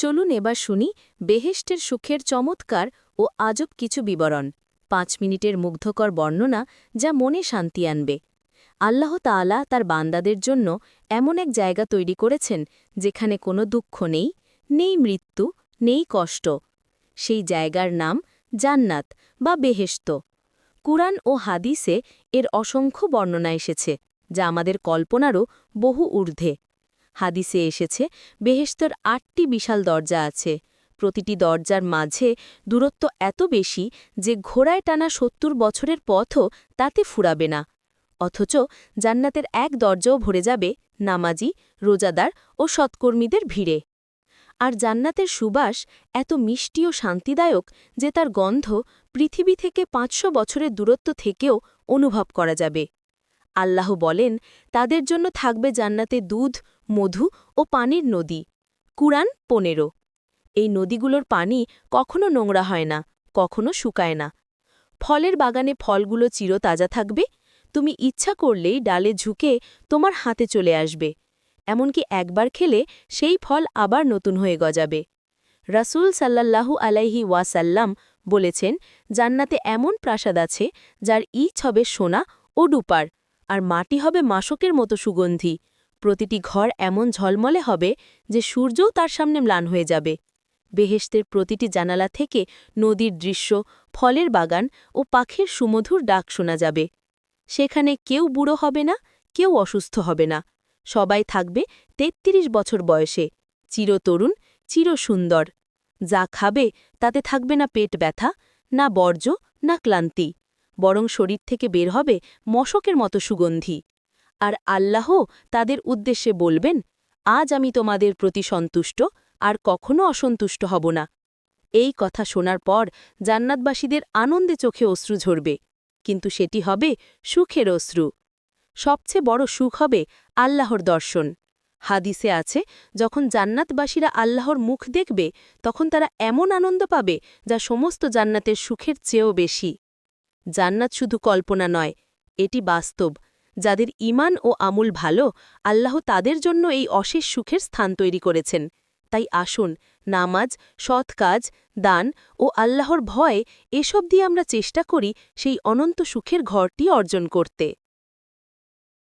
চলুন এবার শুনি বেহেষ্টের সুখের চমৎকার ও আজব কিছু বিবরণ। পাঁচ মিনিটের মুগ্ধকর বর্ণনা যা মনে শান্তি আনবে। আল্লাহ তাআলা তার বান্দাদের জন্য এমন এক জায়গা তৈরি করেছেন যেখানে কোনো দুঃখ নেই নেই মৃত্যু, নেই কষ্ট। সেই জায়গার নাম জান্নাত বা বেহেশত। কুরআন ও হাদিসে এর অসংখ্য বর্ণনা এসেছে, যা আমাদের কল্পনারও বহু ঊর্ধ্বে। হাদিসে এসেছে, বেহেশতর আটটি বিশাল দরজা আছে। প্রতিটি দরজার মাঝে দূরত্ব এত বেশি যে ঘোড়ায় টানা সত্তর বছরের পথও তাতে ফুরাবে না। অথচ জান্নাতের এক দরজাও ভরে যাবে নামাজি, রোজাদার ও সৎকর্মীদের ভিড়ে। আর জান্নাতের সুবাস এত মিষ্টি ও শান্তিদায়ক যে তার গন্ধ পৃথিবী থেকে পাঁচশো বছরের দূরত্ব থেকেও অনুভব করা যাবে। আল্লাহ বলেন, তাদের জন্য থাকবে জান্নাতে দুধ, মধু ও পানির নদী। কুরআন পনেরো। এই নদীগুলোর পানি কখনো নোংরা হয় না, কখনো শুকায় না। ফলের বাগানে ফলগুলো চিরতাজা থাকবে, তুমি ইচ্ছা করলেই ডালে ঝুঁকে তোমার হাতে চলে আসবে। এমনকি একবার খেলে সেই ফল আবার নতুন হয়ে গজাবে। রাসূল সাল্লাল্লাহু আলাইহি ওয়াসাল্লাম বলেছেন, জান্নাতে এমন প্রাসাদ আছে যার ইচ হবে সোনা ও ডুপার আর মাটি হবে মাসকের মতো সুগন্ধি। প্রতিটি ঘর এমন ঝলমলে হবে যে সূর্যও তার সামনে ম্লান হয়ে যাবে। বেহেশতের প্রতিটি জানালা থেকে নদীর দৃশ্য, ফলের বাগান ও পাখির সুমধুর ডাক শোনা যাবে। সেখানে কেউ বুড়ো হবে না, কেউ অসুস্থ হবে না। সবাই থাকবে ৩৩ বছর বয়সে। চিরতরুণ চিরসুন্দর যা খাবে তাতে থাকবে না পেট ব্যথা, না বর্জ্য, না ক্লান্তি। বরং শরীর থেকে বের হবে মশকের মতো সুগন্ধি। আর আল্লাহ তাদের উদ্দেশ্যে বলবেন, আজ আমি তোমাদের প্রতি সন্তুষ্ট, আর কখনো অসন্তুষ্ট হব না। এই কথা শোনার পর জান্নাতবাসীদের আনন্দে চোখে অশ্রু ঝরবে, কিন্তু সেটি হবে সুখের অশ্রু। সবচেয়ে বড় সুখ হবে আল্লাহর দর্শন। হাদিসে আছে, যখন জান্নাতবাসীরা আল্লাহর মুখ দেখবে, তখন তারা এমন আনন্দ পাবে যা সমস্ত জান্নাতের সুখের চেয়েও বেশি। জান্নাত শুধু কল্পনা নয়, এটি বাস্তব। যাদের ইমান ও আমুল ভালো, আল্লাহ তাদের জন্য এই অশেষ সুখের স্থান তৈরি করেছেন। তাই আসুন, নামাজ, সৎ কাজ, দান ও আল্লাহর ভয় এসব দিয়ে আমরা চেষ্টা করি সেই অনন্ত সুখের ঘরটি অর্জন করতে।